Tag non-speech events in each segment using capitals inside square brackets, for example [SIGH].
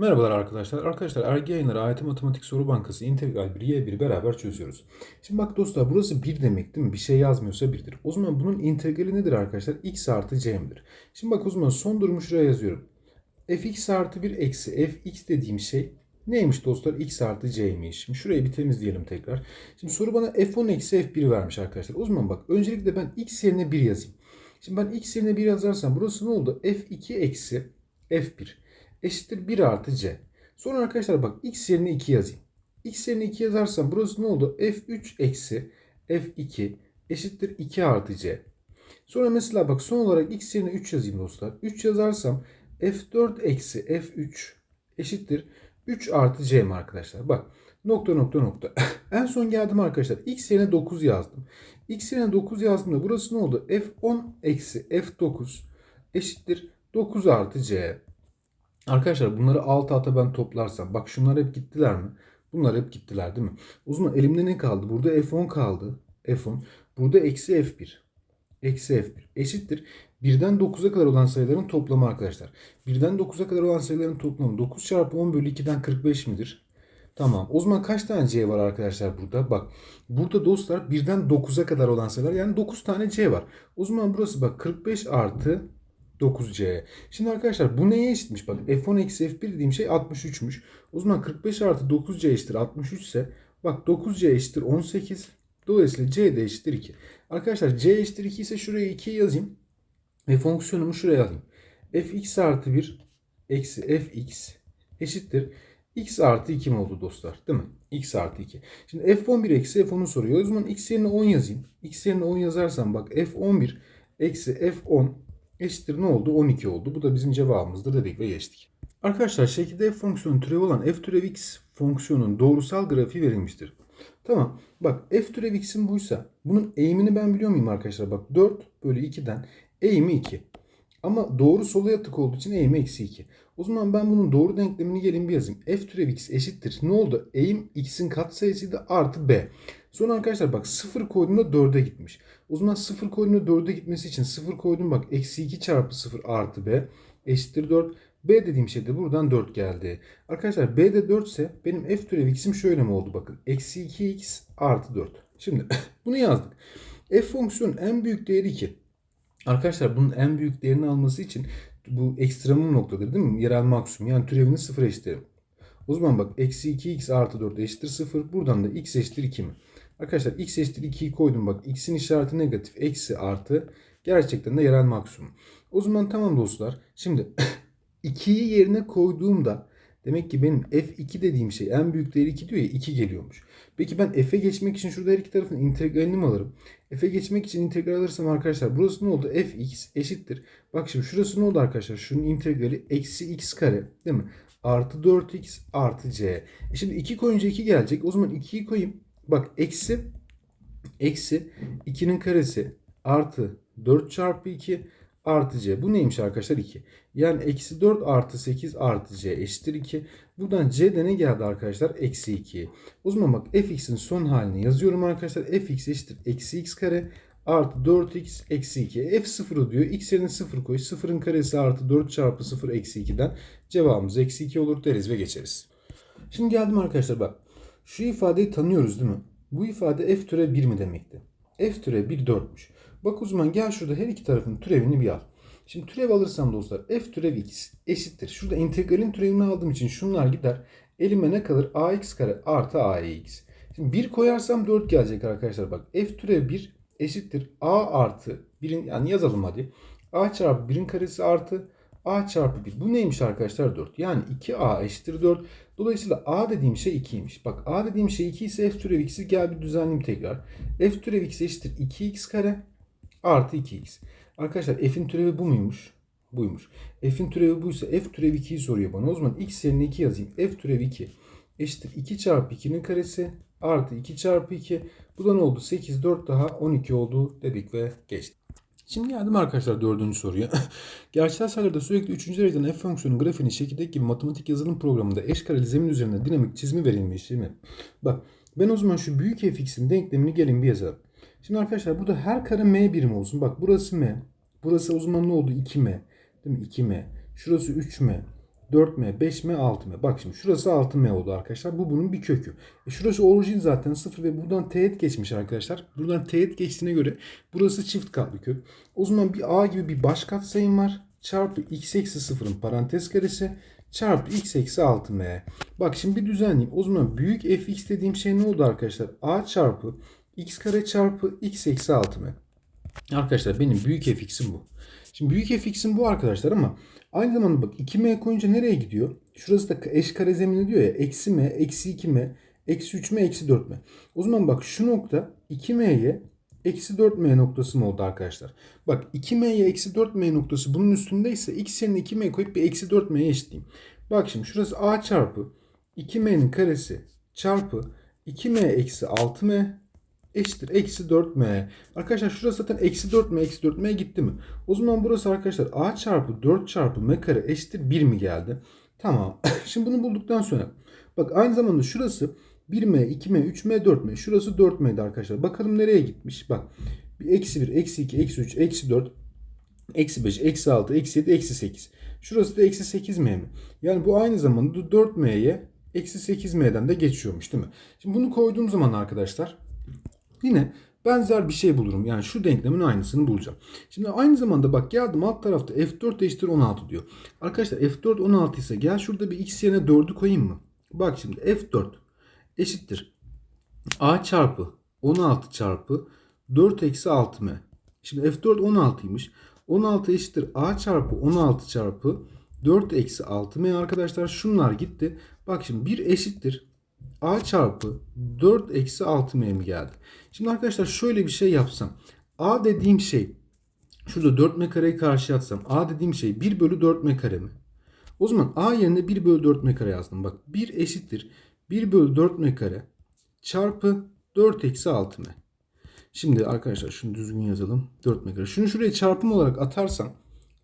Merhabalar arkadaşlar. Arkadaşlar Ergi Yayınları AYT Matematik Soru Bankası integral 1 y1'i beraber çözüyoruz. Şimdi bak dostlar burası 1 demek değil mi? Bir şey yazmıyorsa 1'dir. O zaman bunun integrali nedir arkadaşlar? x artı c'mdir. Şimdi bak o zaman son durumu şuraya yazıyorum. fx artı 1 eksi fx dediğim şey neymiş dostlar? x artı c'ymiş. Şimdi şurayı bir temizleyelim tekrar. Şimdi soru bana f10 eksi f1 vermiş arkadaşlar. O zaman bak öncelikle ben x yerine 1 yazayım. Şimdi ben x yerine 1 yazarsam burası ne oldu? f2 eksi f1 eşittir 1 artı c. Sonra arkadaşlar bak x yerine 2 yazayım. x yerine 2 yazarsam burası ne oldu? f3 eksi f2 eşittir 2 artı c. Sonra mesela bak son olarak x yerine 3 yazayım dostlar. 3 yazarsam f4 eksi f3 eşittir 3 artı c mi arkadaşlar? Bak nokta nokta nokta. [LAUGHS] en son geldim arkadaşlar. x yerine 9 yazdım. x yerine 9 yazdığımda burası ne oldu? f10 eksi f9 eşittir 9 artı c. Arkadaşlar bunları alt alta ben toplarsam bak şunlar hep gittiler mi? Bunlar hep gittiler değil mi? O zaman elimde ne kaldı? Burada F10 kaldı. F10. Burada eksi F1. Eksi F1 eşittir. 1'den 9'a kadar olan sayıların toplamı arkadaşlar. 1'den 9'a kadar olan sayıların toplamı 9 çarpı 10 bölü 2'den 45 midir? Tamam. O zaman kaç tane C var arkadaşlar burada? Bak. Burada dostlar 1'den 9'a kadar olan sayılar yani 9 tane C var. O zaman burası bak 45 artı 9C. Şimdi arkadaşlar bu neye eşitmiş? Bak F10 eksi F1 dediğim şey 63'müş. O zaman 45 artı 9C eşittir 63 ise bak 9C eşittir 18. Dolayısıyla C de eşittir 2. Arkadaşlar C eşittir 2 ise şuraya 2 yazayım. Ve fonksiyonumu şuraya alayım. Fx artı 1 eksi Fx eşittir. X artı 2 mi oldu dostlar? Değil mi? X artı 2. Şimdi F11 eksi F10'u soruyor. O zaman X yerine 10 yazayım. X yerine 10 yazarsam bak F11 eksi F10 eşittir ne oldu? 12 oldu. Bu da bizim cevabımızdır dedik ve geçtik. Arkadaşlar şekilde f fonksiyonu türevi olan f türev x fonksiyonun doğrusal grafiği verilmiştir. Tamam. Bak f türev x'in buysa bunun eğimini ben biliyor muyum arkadaşlar? Bak 4 bölü 2'den eğimi 2. Ama doğru sola yatık olduğu için eğimi eksi 2. O zaman ben bunun doğru denklemini gelin bir yazayım. f türev x eşittir. Ne oldu? Eğim x'in katsayısıydı artı b. Sonra arkadaşlar bak 0 koyduğumda 4'e gitmiş. O zaman 0 koyduğumda 4'e gitmesi için 0 koydum bak. Eksi 2 çarpı 0 artı b eşittir 4. B dediğim şey de buradan 4 geldi. Arkadaşlar B de 4 ise benim f türev x'im şöyle mi oldu bakın. Eksi 2x artı 4. Şimdi [LAUGHS] bunu yazdık. F fonksiyonun en büyük değeri 2. Arkadaşlar bunun en büyük değerini alması için bu ekstremum noktadır değil mi? Yerel maksimum yani türevini sıfıra eşitlerim. O zaman bak eksi 2x artı 4 eşittir 0. Buradan da x eşittir 2 mi? Arkadaşlar x eşittir 2'yi koydum bak. x'in işareti negatif. Eksi artı. Gerçekten de yerel maksimum. O zaman tamam dostlar. Şimdi [COUGHS] 2'yi yerine koyduğumda demek ki benim f2 dediğim şey en büyük değeri 2 diyor ya 2 geliyormuş. Peki ben f'e geçmek için şurada her iki tarafın integralini mi alırım? F'e geçmek için integral alırsam arkadaşlar burası ne oldu? fx eşittir. Bak şimdi şurası ne oldu arkadaşlar? Şunun integrali eksi x kare değil mi? Artı 4x artı c. E şimdi 2 koyunca 2 gelecek. O zaman 2'yi koyayım. Bak eksi eksi 2'nin karesi artı 4 çarpı 2 artı c. Bu neymiş arkadaşlar 2. Yani eksi 4 artı 8 artı c eşittir 2. Buradan c de ne geldi arkadaşlar? Eksi 2. O zaman bak fx'in son halini yazıyorum arkadaşlar. fx eşittir eksi x kare artı 4x eksi 2. f 0 diyor. x yerine 0 koy. 0'ın karesi artı 4 çarpı 0 eksi 2'den cevabımız eksi 2 olur deriz ve geçeriz. Şimdi geldim arkadaşlar bak. Şu ifadeyi tanıyoruz değil mi? Bu ifade f türe 1 mi demekti? f türe 1 4'müş. Bak o zaman gel şurada her iki tarafın türevini bir al. Şimdi türev alırsam dostlar f türev x eşittir. Şurada integralin türevini aldığım için şunlar gider. Elime ne kalır? ax kare artı ax. Şimdi 1 koyarsam 4 gelecek arkadaşlar. Bak f türev 1 eşittir. a artı 1'in yani yazalım hadi. a çarpı 1'in karesi artı a çarpı 1. Bu neymiş arkadaşlar? 4. Yani 2a eşittir 4. Dolayısıyla a dediğim şey 2'ymiş. Bak a dediğim şey 2 ise f türev x'i gel bir düzenleyeyim tekrar. f türev x eşittir 2x kare artı 2x. Arkadaşlar f'in türevi bu muymuş? Buymuş. F'in türevi buysa f türev 2'yi soruyor bana. O zaman x yerine 2 yazayım. f türev 2 eşittir 2 çarpı 2'nin karesi artı 2 çarpı 2. Bu da ne oldu? 8, 4 daha 12 oldu dedik ve geçtik. Şimdi geldim arkadaşlar dördüncü soruya. [LAUGHS] Gerçel sayılarda sürekli üçüncü dereceden f fonksiyonun grafiğini şekildeki gibi matematik yazılım programında eş kareli zemin üzerinde dinamik çizimi verilmiş değil mi? Bak ben o zaman şu büyük fx'in denklemini gelin bir yazalım. Şimdi arkadaşlar burada her kare m birim olsun. Bak burası m. Burası o zaman ne oldu? 2m. Değil mi? 2m. Şurası 3m. 4m, 5m, 6m. Bak şimdi şurası 6m oldu arkadaşlar. Bu bunun bir kökü. E şurası orijin zaten 0 ve buradan teğet geçmiş arkadaşlar. Buradan teğet geçtiğine göre burası çift katlı kök. O zaman bir a gibi bir baş katsayım var. Çarpı x eksi 0'ın parantez karesi çarpı x eksi 6m. Bak şimdi bir düzenleyeyim. O zaman büyük fx dediğim şey ne oldu arkadaşlar? a çarpı x kare çarpı x eksi 6m. Arkadaşlar benim büyük fx'im bu. Şimdi büyük fx'im bu arkadaşlar ama aynı zamanda bak 2m koyunca nereye gidiyor? Şurası da eş kare zemini diyor ya. Eksi m, eksi 2m, eksi 3m, eksi 4m. O zaman bak şu nokta 2m'ye eksi 4m noktası mı oldu arkadaşlar? Bak 2m'ye eksi 4m noktası bunun üstündeyse x yerine 2m koyup bir eksi 4m'ye eşitleyeyim. Bak şimdi şurası a çarpı 2m'nin karesi çarpı 2m eksi 6m eşittir eksi 4m. Arkadaşlar şurası zaten eksi 4m eksi 4m gitti mi? O zaman burası arkadaşlar a çarpı 4 çarpı m kare eşittir 1 mi geldi? Tamam. [COUGHS] Şimdi bunu bulduktan sonra bak aynı zamanda şurası 1m, 2m, 3m, 4m. Şurası 4m'di arkadaşlar. Bakalım nereye gitmiş? Bak. Eksi 1, eksi 2, eksi 3, eksi 4, eksi 5, eksi 6, eksi 7, eksi 8. Şurası da eksi 8m mi? Yani bu aynı zamanda 4m'ye eksi 8m'den de geçiyormuş değil mi? Şimdi bunu koyduğum zaman arkadaşlar yine benzer bir şey bulurum. Yani şu denklemin aynısını bulacağım. Şimdi aynı zamanda bak geldim alt tarafta f4 eşittir 16 diyor. Arkadaşlar f4 16 ise gel şurada bir x yerine 4'ü koyayım mı? Bak şimdi f4 eşittir. A çarpı 16 çarpı 4 eksi 6m. Şimdi f4 16'ymış. 16 eşittir A çarpı 16 çarpı 4 eksi 6m arkadaşlar. Şunlar gitti. Bak şimdi 1 eşittir. A çarpı 4 eksi 6m mi geldi? Şimdi arkadaşlar şöyle bir şey yapsam. A dediğim şey şurada 4m kareyi karşı atsam. A dediğim şey 1 bölü 4m kare mi? O zaman A yerine 1 bölü 4m kare yazdım. Bak 1 eşittir. 1 bölü 4m kare çarpı 4 eksi 6m. Şimdi arkadaşlar şunu düzgün yazalım. 4m kare. Şunu şuraya çarpım olarak atarsam.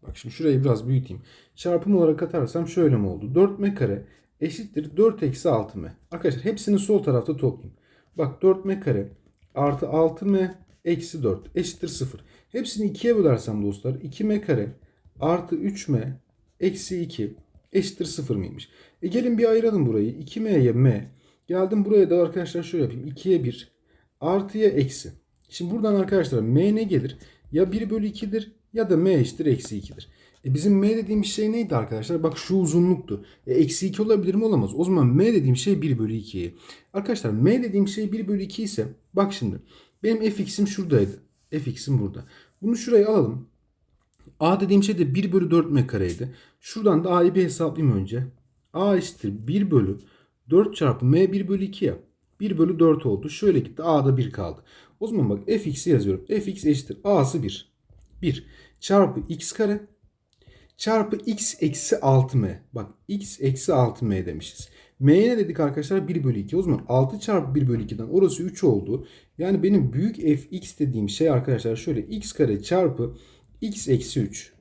Bak şimdi şurayı biraz büyüteyim. Çarpım olarak atarsam şöyle mi oldu? 4m kare eşittir 4 eksi 6m. Arkadaşlar hepsini sol tarafta toplayayım. Bak 4m kare artı 6m eksi 4 eşittir 0. Hepsini 2'ye bölersem dostlar 2m kare artı 3m eksi 2 eşittir 0 mıymış? E gelin bir ayıralım burayı. 2m'ye m. Geldim buraya da arkadaşlar şöyle yapayım. 2'ye 1 artıya eksi. Şimdi buradan arkadaşlar m ne gelir? Ya 1 bölü 2'dir ya da m eşittir eksi 2'dir. E bizim m dediğim şey neydi arkadaşlar? Bak şu uzunluktu. E eksi 2 olabilir mi? Olamaz. O zaman m dediğim şey 1 bölü 2'ye. Arkadaşlar m dediğim şey 1 bölü 2 ise bak şimdi benim fx'im şuradaydı. fx'im burada. Bunu şuraya alalım. A dediğim şey de 1 bölü 4 m kareydi. Şuradan da a'yı bir hesaplayayım önce. A eşittir 1 bölü 4 çarpı m 1 bölü 2 ya. 1 bölü 4 oldu. Şöyle gitti. A'da 1 kaldı. O zaman bak fx'i yazıyorum. fx eşittir. A'sı 1. 1 çarpı x kare çarpı x eksi 6m. Bak x eksi 6m demişiz. M'ye ne dedik arkadaşlar? 1 bölü 2. O zaman 6 çarpı 1 bölü 2'den orası 3 oldu. Yani benim büyük fx dediğim şey arkadaşlar şöyle x kare çarpı x eksi 3.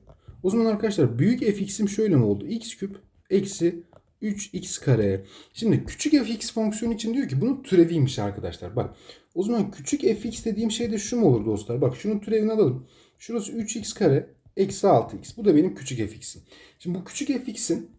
O zaman arkadaşlar büyük fx'im şöyle mi oldu? x küp eksi 3x kare. Şimdi küçük fx fonksiyonu için diyor ki bunun türeviymiş arkadaşlar. Bak o zaman küçük fx dediğim şey de şu mu olur dostlar? Bak şunun türevini alalım. Şurası 3x kare eksi 6x. Bu da benim küçük fx'im. Şimdi bu küçük fx'in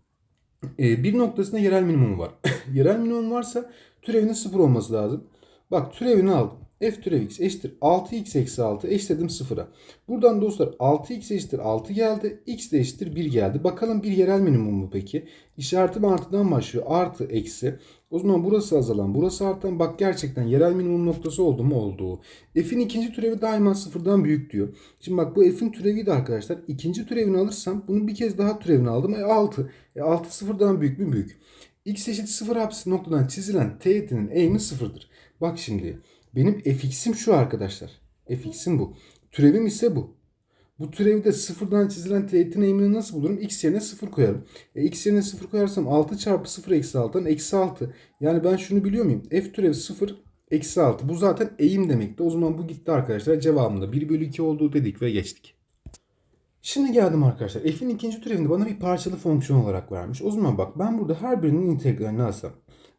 e, bir noktasında yerel minimumu var. [LAUGHS] yerel minimum varsa türevinin 0 olması lazım. Bak türevini aldım. F türev x eşittir 6x eksi 6 eşitledim 0'a. Buradan dostlar 6x eşittir 6 geldi. x de eşittir 1 geldi. Bakalım bir yerel minimum mu peki? İşaretim artıdan başlıyor. Artı eksi. O zaman burası azalan, burası artan. Bak gerçekten yerel minimum noktası oldu mu? Oldu. F'in ikinci türevi daima sıfırdan büyük diyor. Şimdi bak bu f'in türevi de arkadaşlar. ikinci türevini alırsam bunun bir kez daha türevini aldım. E 6. E 6 sıfırdan büyük mü? Büyük. x eşit 0 hapsi noktadan çizilen teğetinin eğimi sıfırdır. Bak şimdi benim fx'im şu arkadaşlar. fx'im bu. Türevim ise bu. Bu türevde sıfırdan çizilen teğetin eğimini nasıl bulurum? X yerine 0 koyarım. E, X yerine 0 koyarsam 6 çarpı 0 eksi 6'dan eksi 6. Yani ben şunu biliyor muyum? F türevi 0 eksi 6. Bu zaten eğim demekti. O zaman bu gitti arkadaşlar. Cevabında 1 bölü 2 olduğu dedik ve geçtik. Şimdi geldim arkadaşlar. F'in ikinci türevini bana bir parçalı fonksiyon olarak vermiş. O zaman bak ben burada her birinin integralini alsam.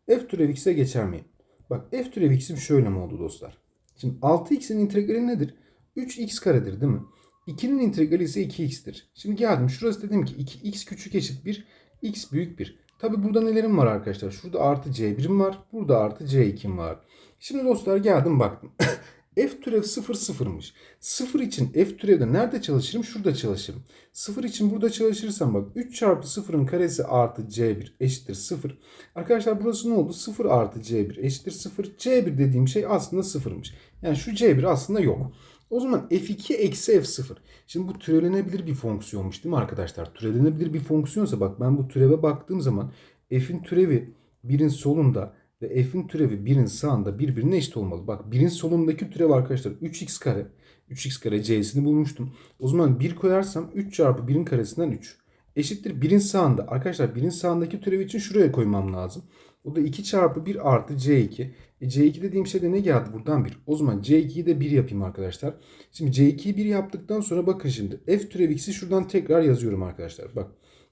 F türev x'e geçer miyim? Bak f türev x'im şöyle mi oldu dostlar? Şimdi 6x'in integrali nedir? 3x karedir değil mi? 2'nin integrali ise 2x'tir. Şimdi geldim şurası dedim ki 2x küçük eşit 1 x büyük 1. Tabi burada nelerim var arkadaşlar? Şurada artı c1'im var. Burada artı c2'm var. Şimdi dostlar geldim baktım. [LAUGHS] f türev 0 sıfırmış. 0 için f türevde nerede çalışırım? Şurada çalışırım. 0 için burada çalışırsam bak 3 çarpı 0'ın karesi artı c1 eşittir 0. Arkadaşlar burası ne oldu? 0 artı c1 eşittir 0. c1 dediğim şey aslında 0'mış. Yani şu c1 aslında yok. O zaman f2 eksi f0. Şimdi bu türenebilir bir fonksiyonmuş değil mi arkadaşlar? Türenebilir bir fonksiyonsa bak ben bu türeve baktığım zaman f'in türevi birin solunda ve f'in türevi birin sağında birbirine eşit olmalı. Bak birin solundaki türev arkadaşlar 3x kare. 3x kare c'sini bulmuştum. O zaman 1 koyarsam 3 çarpı 1'in karesinden 3. Eşittir birin sağında. Arkadaşlar birin sağındaki türev için şuraya koymam lazım. O da 2 çarpı 1 artı c2. E c2 dediğim şey de ne geldi? Buradan 1. O zaman c2'yi de 1 yapayım arkadaşlar. Şimdi c2'yi 1 yaptıktan sonra bakın şimdi. f türev x'i şuradan tekrar yazıyorum arkadaşlar. Bak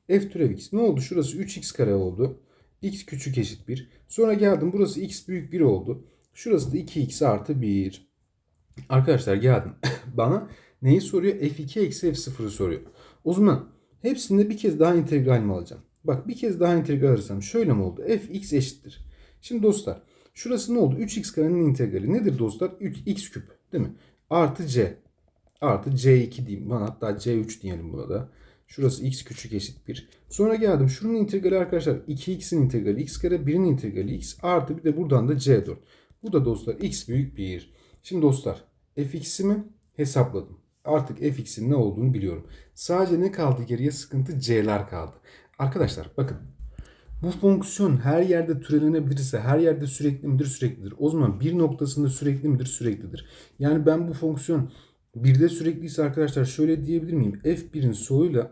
f türev x ne oldu? Şurası 3x kare oldu. X küçük eşit 1. Sonra geldim burası x büyük 1 oldu. Şurası da 2x artı 1. Arkadaşlar geldim. [COUGHS] Bana neyi soruyor? f2 eksi f0'ı soruyor. O zaman hepsinde bir kez daha integralimi alacağım. Bak bir kez daha integral alırsam şöyle mi oldu? fx eşittir. Şimdi dostlar şurası ne oldu? 3x karenin integrali nedir dostlar? 3x küp değil mi? Artı c. Artı c2 diyeyim. Bana hatta c3 diyelim burada. Şurası x küçük eşit 1. Sonra geldim. Şunun integrali arkadaşlar 2x'in integrali x kare 1'in integrali x artı bir de buradan da c4. Bu da dostlar x büyük 1. Şimdi dostlar fx'imi hesapladım. Artık fx'in ne olduğunu biliyorum. Sadece ne kaldı geriye? Sıkıntı c'ler kaldı. Arkadaşlar bakın. Bu fonksiyon her yerde türenebilirse her yerde sürekli midir süreklidir. O zaman bir noktasında sürekli midir süreklidir. Yani ben bu fonksiyon birde sürekliyse arkadaşlar şöyle diyebilir miyim? F1'in soluyla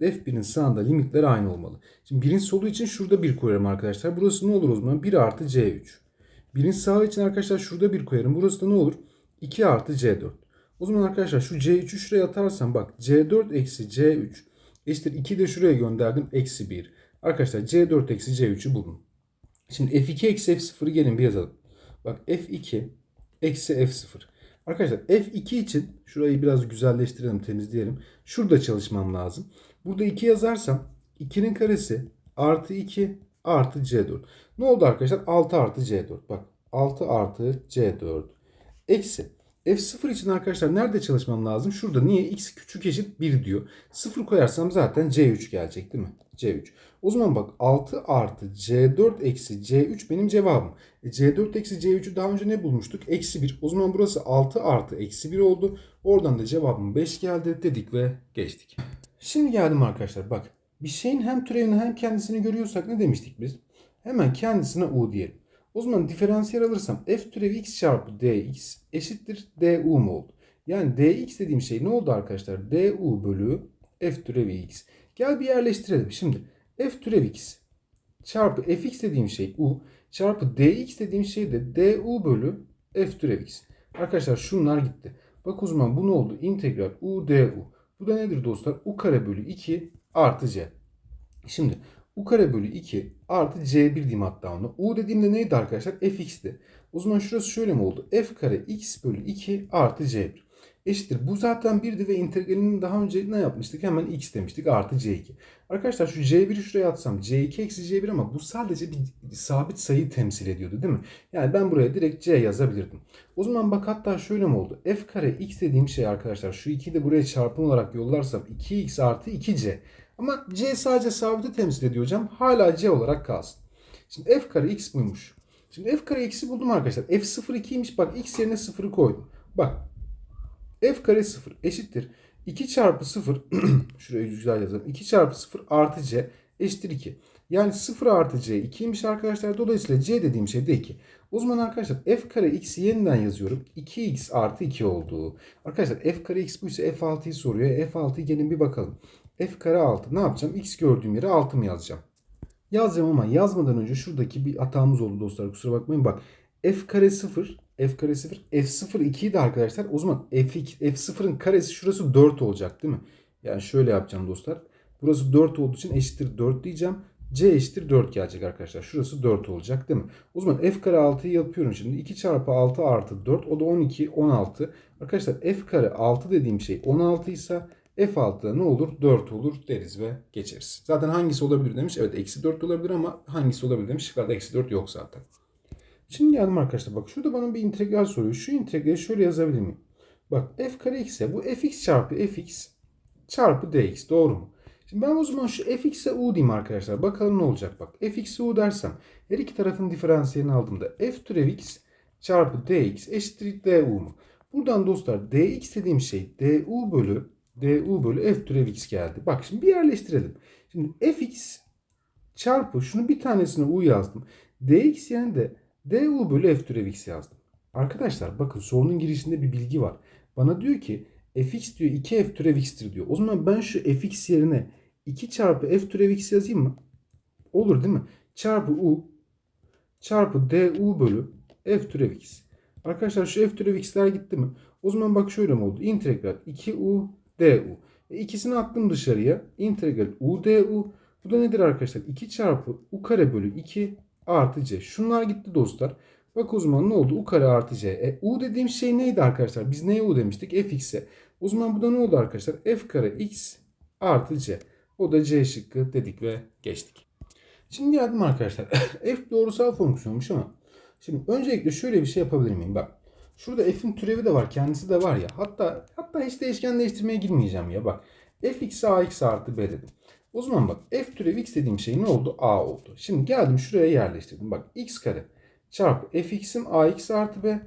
F1'in sağında limitler aynı olmalı. Şimdi birin solu için şurada bir koyarım arkadaşlar. Burası ne olur o zaman? 1 artı C3. Birin sağı için arkadaşlar şurada bir koyarım. Burası da ne olur? 2 artı C4. O zaman arkadaşlar şu C3'ü şuraya atarsam bak C4 eksi C3 eşittir 2 de şuraya gönderdim. Eksi 1. Arkadaşlar C4 eksi C3'ü buldum. Şimdi F2 eksi F0'ı gelin bir yazalım. Bak F2 eksi F0. Arkadaşlar F2 için şurayı biraz güzelleştirelim, temizleyelim. Şurada çalışmam lazım. Burada 2 yazarsam 2'nin karesi artı 2 artı C4. Ne oldu arkadaşlar? 6 artı C4. Bak 6 artı C4. Eksi. F0 için arkadaşlar nerede çalışmam lazım? Şurada. Niye? X küçük eşit 1 diyor. 0 koyarsam zaten C3 gelecek değil mi? C3. O zaman bak 6 artı C4 eksi C3 benim cevabım. E C4 eksi C3'ü daha önce ne bulmuştuk? Eksi 1. O zaman burası 6 artı eksi 1 oldu. Oradan da cevabım 5 geldi dedik ve geçtik. Şimdi geldim arkadaşlar bak. Bir şeyin hem türevini hem kendisini görüyorsak ne demiştik biz? Hemen kendisine U diyelim. O zaman diferansiyel alırsam f türevi x çarpı dx eşittir du mu oldu? Yani dx dediğim şey ne oldu arkadaşlar? du bölü f türevi x. Gel bir yerleştirelim. Şimdi f türev x çarpı fx dediğim şey u çarpı dx dediğim şey de du bölü f türev x. Arkadaşlar şunlar gitti. Bak o zaman bu ne oldu? İntegral u du. Bu da nedir dostlar? u kare bölü 2 artı c. Şimdi u kare bölü 2 artı c1 diyeyim hatta onu. u dediğimde neydi arkadaşlar? fx'ti. O zaman şurası şöyle mi oldu? f kare x bölü 2 artı c1 eşittir. Bu zaten 1'di ve integralini daha önce ne yapmıştık? Hemen x demiştik artı c2. Arkadaşlar şu c1'i şuraya atsam c2 eksi c1 ama bu sadece bir sabit sayı temsil ediyordu değil mi? Yani ben buraya direkt c yazabilirdim. O zaman bak hatta şöyle mi oldu? f kare x dediğim şey arkadaşlar şu 2'yi de buraya çarpım olarak yollarsam 2x artı 2c. Ama c sadece sabiti temsil ediyor hocam. Hala c olarak kalsın. Şimdi f kare x buymuş. Şimdi f kare x'i buldum arkadaşlar. f0 2'ymiş. Bak x yerine 0'ı koydum. Bak f kare 0 eşittir. 2 çarpı 0 [CLEARS THROAT] şuraya güzel yazalım. 2 çarpı 0 artı c eşittir 2. Yani 0 artı c 2'ymiş arkadaşlar. Dolayısıyla c dediğim şey de 2. O zaman arkadaşlar f kare x'i yeniden yazıyorum. 2x artı 2 oldu. Arkadaşlar f kare x buysa f6'yı soruyor. f6'yı gelin bir bakalım. F kare 6 ne yapacağım? x gördüğüm yere 6 mı yazacağım? Yazacağım ama yazmadan önce şuradaki bir hatamız oldu dostlar. Kusura bakmayın. Bak f kare 0 f kare 0 f0 2 de arkadaşlar. O zaman f2 f0'ın karesi şurası 4 olacak değil mi? Yani şöyle yapacağım dostlar. Burası 4 olduğu için eşittir 4 diyeceğim. C eşittir 4 gelecek arkadaşlar. Şurası 4 olacak değil mi? O zaman f kare 6'yı yapıyorum şimdi. 2 çarpı 6 artı 4 o da 12 16. Arkadaşlar f kare 6 dediğim şey 16 ise F6'da ne olur? 4 olur deriz ve geçeriz. Zaten hangisi olabilir demiş. Evet eksi 4 olabilir ama hangisi olabilir demiş. Şıklarda eksi 4 yok zaten. Şimdi geldim arkadaşlar. Bak şurada bana bir integral soruyor. Şu integrali şöyle yazabilir miyim? Bak f kare x ise bu fx çarpı fx çarpı dx doğru mu? Şimdi ben o zaman şu fx'e u diyeyim arkadaşlar. Bakalım ne olacak bak. fx'e u dersem her iki tarafın diferansiyelini aldığımda f türev x çarpı dx eşittir du mu? Buradan dostlar dx dediğim şey du bölü du bölü f türev x geldi. Bak şimdi bir yerleştirelim. Şimdi fx çarpı şunu bir tanesine u yazdım. dx yerine de du bölü f türev x yazdım. Arkadaşlar bakın sorunun girişinde bir bilgi var. Bana diyor ki fx diyor 2f türev x'tir diyor. O zaman ben şu fx yerine 2 çarpı f türev x yazayım mı? Olur değil mi? Çarpı u çarpı du bölü f türev x. Arkadaşlar şu f türev x'ler gitti mi? O zaman bak şöyle mi oldu? İntegral 2u du. E ikisini attım dışarıya. İntegral u du. Bu da nedir arkadaşlar? 2 çarpı u kare bölü 2 artı c. Şunlar gitti dostlar. Bak o zaman ne oldu? U kare artı c. E, u dediğim şey neydi arkadaşlar? Biz neye u demiştik? fx'e. O zaman bu da ne oldu arkadaşlar? f kare x artı c. O da c şıkkı dedik ve geçtik. Şimdi geldim arkadaşlar. [LAUGHS] f doğrusal fonksiyonmuş ama. Şimdi öncelikle şöyle bir şey yapabilir miyim? Bak. Şurada f'in türevi de var. Kendisi de var ya. Hatta hatta hiç değişken değiştirmeye girmeyeceğim ya. Bak. fx ax artı b dedim. O zaman bak f türevi x dediğim şey ne oldu? a oldu. Şimdi geldim şuraya yerleştirdim. Bak x kare çarpı fx'im ax artı b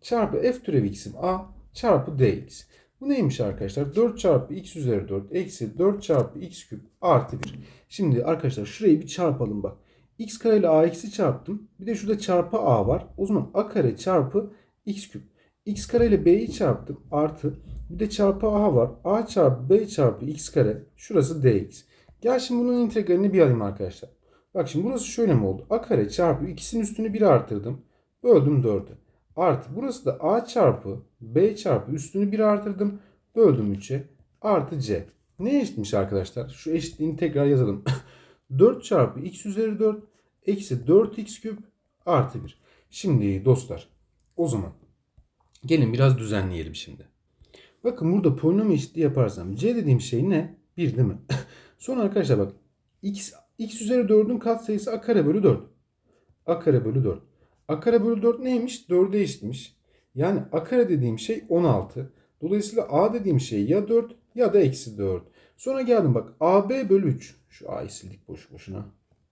çarpı f türevi x'im a çarpı dx. Bu neymiş arkadaşlar? 4 çarpı x üzeri 4 eksi 4 çarpı x küp artı 1. Şimdi arkadaşlar şurayı bir çarpalım bak. x kare ile ax'i çarptım. Bir de şurada çarpı a var. O zaman a kare çarpı x küp. x kare ile b'yi çarptım. Artı bir de çarpı a var. a çarpı b çarpı x kare. Şurası dx. Gel şimdi bunun integralini bir alayım arkadaşlar. Bak şimdi burası şöyle mi oldu? A kare çarpı ikisinin üstünü 1 artırdım. Böldüm 4'e. Artı burası da A çarpı B çarpı üstünü 1 artırdım. Böldüm 3'e. Artı C. Ne eşitmiş arkadaşlar? Şu eşitliğini tekrar yazalım. [LAUGHS] 4 çarpı x üzeri 4 eksi 4x küp artı 1. Şimdi dostlar o zaman gelin biraz düzenleyelim şimdi. Bakın burada polinom eşitliği yaparsam c dediğim şey ne? 1 değil mi? [LAUGHS] Sonra arkadaşlar bak x x üzeri 4'ün katsayısı a kare bölü 4. a kare bölü 4. a kare bölü 4 neymiş? 4'e eşitmiş. Yani a kare dediğim şey 16. Dolayısıyla a dediğim şey ya 4 ya da eksi 4. Sonra geldim bak ab bölü 3. Şu a'yı sildik boş boşuna.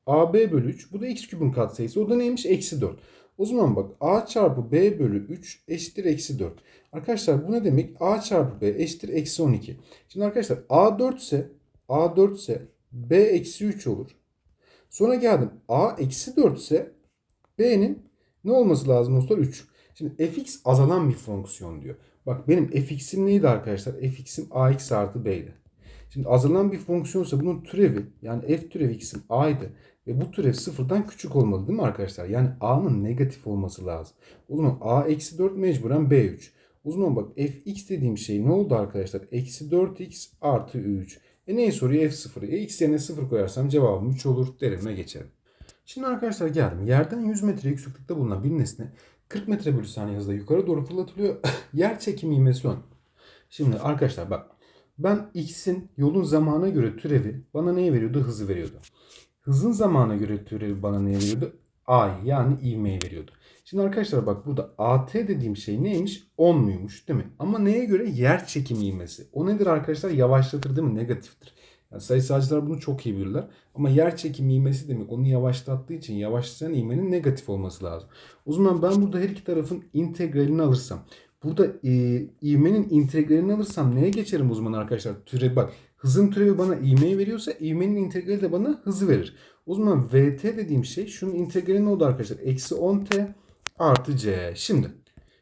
ab bölü 3. Bu da x küpün katsayısı. O da neymiş? Eksi 4. O zaman bak a çarpı b bölü 3 eşittir eksi 4. Arkadaşlar bu ne demek? a çarpı b eşittir eksi 12. Şimdi arkadaşlar a 4 ise a 4 ise b eksi 3 olur. Sonra geldim. A eksi 4 ise B'nin ne olması lazım dostlar? 3. Şimdi fx azalan bir fonksiyon diyor. Bak benim fx'im neydi arkadaşlar? fx'im ax artı b'ydi. Şimdi azalan bir fonksiyonsa bunun türevi yani f türevi x'im a'ydı. Ve bu türev sıfırdan küçük olmalı değil mi arkadaşlar? Yani a'nın negatif olması lazım. O zaman a eksi 4 mecburen b3. O zaman bak fx dediğim şey ne oldu arkadaşlar? Eksi 4x artı 3. E neyi soruyor? F0. E x yerine 0 koyarsam cevabım 3 olur. Derime geçelim. Şimdi arkadaşlar geldim. Yerden 100 metre yükseklikte bulunan bir nesne 40 metre bölü saniye hızla yukarı doğru fırlatılıyor. [LAUGHS] Yer çekimi ivmesi 10. Şimdi arkadaşlar bak. Ben x'in yolun zamana göre türevi bana neyi veriyordu? Hızı veriyordu. Hızın zamana göre türevi bana neyi veriyordu? A yani ivmeyi veriyordu. Şimdi arkadaşlar bak burada AT dediğim şey neymiş? 10 muymuş değil mi? Ama neye göre? Yer çekimi ivmesi. O nedir arkadaşlar? Yavaşlatır değil mi? Negatiftir. Yani sayısalcılar bunu çok iyi bilirler. Ama yer çekimi ivmesi demek onu yavaşlattığı için yavaşlayan ivmenin negatif olması lazım. O zaman ben burada her iki tarafın integralini alırsam burada e, ivmenin integralini alırsam neye geçerim o zaman arkadaşlar? Türe bak hızın türevi bana ivmeyi veriyorsa ivmenin integrali de bana hızı verir. O zaman vt dediğim şey şunun integrali ne oldu arkadaşlar? Eksi 10t artı c. Şimdi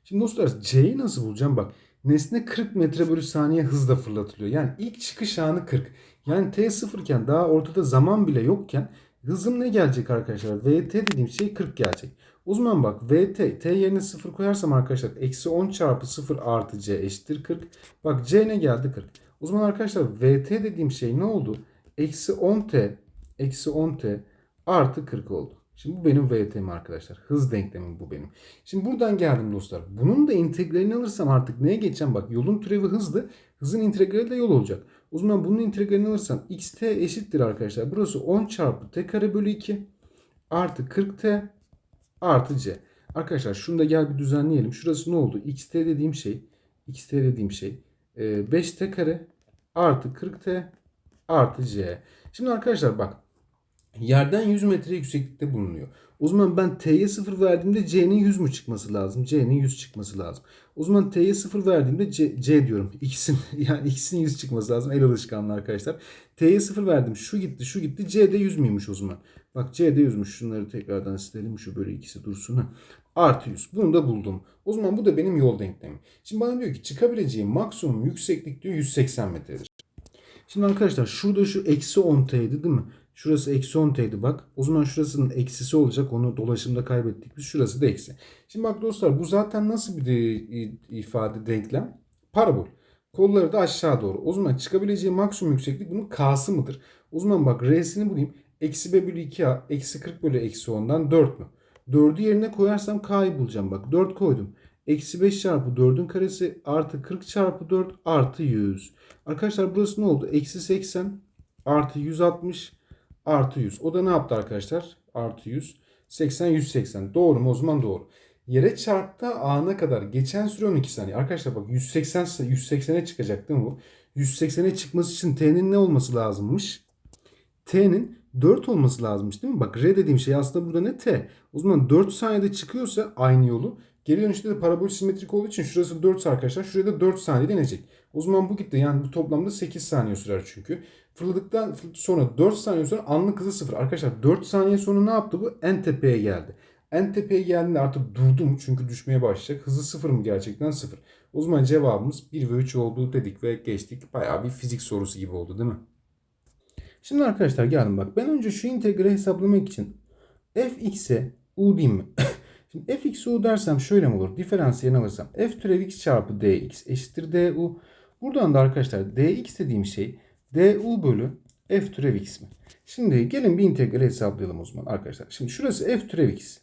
şimdi dostlar c'yi nasıl bulacağım? Bak nesne 40 metre bölü saniye hızla fırlatılıyor. Yani ilk çıkış anı 40. Yani t sıfırken daha ortada zaman bile yokken hızım ne gelecek arkadaşlar? vt dediğim şey 40 gelecek. O zaman bak vt t yerine 0 koyarsam arkadaşlar eksi 10 çarpı 0 artı c eşittir 40. Bak c ne geldi 40. O zaman arkadaşlar vt dediğim şey ne oldu? Eksi 10t eksi 10t artı 40 oldu. Şimdi bu benim VT'm arkadaşlar. Hız denklemim bu benim. Şimdi buradan geldim dostlar. Bunun da integralini alırsam artık neye geçeceğim? Bak yolun türevi hızlı. Hızın integrali de yol olacak. O zaman bunun integralini alırsam xt eşittir arkadaşlar. Burası 10 çarpı t kare bölü 2 artı 40t artı c. Arkadaşlar şunu da gel bir düzenleyelim. Şurası ne oldu? xt dediğim şey xt dediğim şey e, 5t kare artı 40t artı c. Şimdi arkadaşlar bak yerden 100 metre yükseklikte bulunuyor. O zaman ben t'ye 0 verdiğimde c'nin 100 mü çıkması lazım? c'nin 100 çıkması lazım. O zaman t'ye 0 verdiğimde c, c diyorum. [LAUGHS] İkisinin yani ikisinin 100 çıkması lazım. El alışkanlığı arkadaşlar. T'ye 0 verdim. Şu gitti, şu gitti. C'de 100 müymüş o zaman? Bak C'de 100'müş. Şunları tekrardan silelim. Şu böyle ikisi dursun. Artı 100. Bunu da buldum. O zaman bu da benim yol denklemim. Şimdi bana diyor ki çıkabileceğim maksimum yükseklik diyor 180 metredir. Şimdi arkadaşlar şurada şu eksi 10t'ydi değil mi? Şurası eksi 10t'ydi bak. O zaman şurasının eksisi olacak. Onu dolaşımda kaybettik biz. Şurası da eksi. Şimdi bak dostlar bu zaten nasıl bir de- ifade denklem? Parabol. Kolları da aşağı doğru. O zaman çıkabileceği maksimum yükseklik bunun k'sı mıdır? O zaman bak r'sini bulayım. Eksi b bölü 2a. Eksi 40 bölü eksi 10'dan 4 mü? 4'ü yerine koyarsam k'yı bulacağım. Bak 4 koydum. Eksi 5 çarpı 4'ün karesi artı 40 çarpı 4 artı 100. Arkadaşlar burası ne oldu? Eksi 80 artı 160 artı 100. O da ne yaptı arkadaşlar? Artı 100. 80 180. Doğru mu? O zaman doğru. Yere çarptığı ana kadar geçen süre 12 saniye. Arkadaşlar bak 180 ise 180'e çıkacak değil mi bu? 180'e çıkması için t'nin ne olması lazımmış? T'nin 4 olması lazımmış değil mi? Bak R dediğim şey aslında burada ne T? O zaman 4 saniyede çıkıyorsa aynı yolu geri dönüşte de parabol simetrik olduğu için şurası 4 arkadaşlar. Şuraya da 4 saniyede inecek. O zaman bu gitti. Yani bu toplamda 8 saniye sürer çünkü. Fırladıktan sonra 4 saniye sonra anlık hızı 0. Arkadaşlar 4 saniye sonra ne yaptı bu? En tepeye geldi. En tepeye geldiğinde artık durdum çünkü düşmeye başlayacak. Hızı 0 mı gerçekten 0. O zaman cevabımız 1 ve 3 oldu dedik ve geçtik. Bayağı bir fizik sorusu gibi oldu değil mi? Şimdi arkadaşlar geldim bak. Ben önce şu integrali hesaplamak için fx'e u diyeyim mi? [LAUGHS] Şimdi fx u dersem şöyle mi olur? Diferansiyelini alırsam f türev x çarpı dx eşittir du. Buradan da arkadaşlar dx dediğim şey du bölü f türev x mi? Şimdi gelin bir integrali hesaplayalım o zaman arkadaşlar. Şimdi şurası f türev x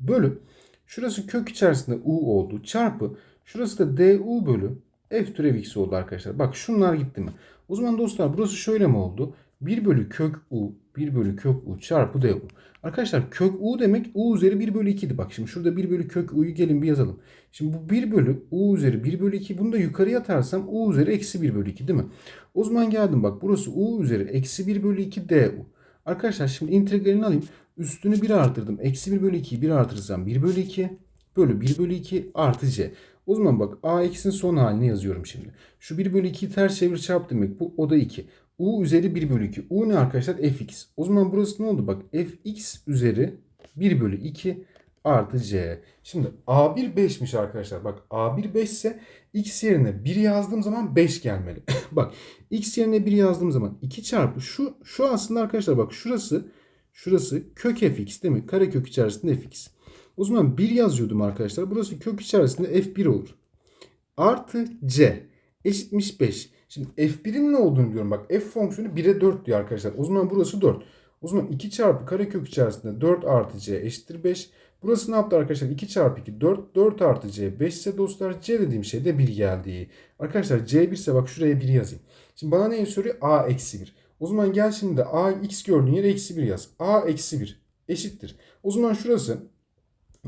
bölü şurası kök içerisinde u oldu çarpı şurası da du bölü f türev x oldu arkadaşlar. Bak şunlar gitti mi? O zaman dostlar burası şöyle mi oldu? 1 bölü kök u 1 bölü kök u çarpı du. Arkadaşlar kök u demek u üzeri 1 bölü 2'di. Bak şimdi şurada 1 bölü kök u'yu gelin bir yazalım. Şimdi bu 1 bölü u üzeri 1 bölü 2 bunu da yukarıya atarsam u üzeri eksi 1 bölü 2 değil mi? O zaman geldim bak burası u üzeri eksi 1 bölü 2 du. Arkadaşlar şimdi integralini alayım. Üstünü 1 artırdım. Eksi 1 bölü 2'yi 1 artırsam 1 bölü 2 bölü 1 bölü 2 artı c. O zaman bak ax'in son halini yazıyorum şimdi. Şu 1 bölü 2'yi ters çevir çarp demek bu. O da 2. U üzeri 1 bölü 2. U ne arkadaşlar? Fx. O zaman burası ne oldu? Bak Fx üzeri 1 bölü 2 artı C. Şimdi A1 5'miş arkadaşlar. Bak A1 5 ise X yerine 1 yazdığım zaman 5 gelmeli. [LAUGHS] bak X yerine 1 yazdığım zaman 2 çarpı şu şu aslında arkadaşlar bak şurası şurası kök Fx değil mi? Karekök içerisinde Fx. O zaman 1 yazıyordum arkadaşlar. Burası kök içerisinde F1 olur. Artı C eşitmiş 5. Şimdi f1'in ne olduğunu biliyorum. Bak f fonksiyonu 1'e 4 diyor arkadaşlar. O zaman burası 4. O zaman 2 çarpı karekök içerisinde 4 artı c eşittir 5. Burası ne yaptı arkadaşlar? 2 çarpı 2 4. 4 artı c 5 ise dostlar c dediğim şey de 1 geldi. Arkadaşlar c 1 ise bak şuraya 1 yazayım. Şimdi bana neyi soruyor? a eksi 1. O zaman gel şimdi de a x gördüğün yere eksi 1 yaz. a eksi 1 eşittir. O zaman şurası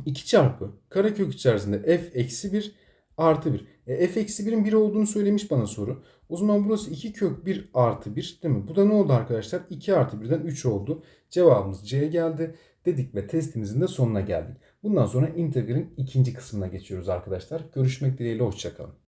2 çarpı karekök içerisinde f eksi 1 artı 1. E, f eksi 1'in 1 olduğunu söylemiş bana soru. O zaman burası 2 kök 1 artı 1 değil mi? Bu da ne oldu arkadaşlar? 2 artı 1'den 3 oldu. Cevabımız C geldi. Dedik ve testimizin de sonuna geldik. Bundan sonra integralin ikinci kısmına geçiyoruz arkadaşlar. Görüşmek dileğiyle hoşçakalın.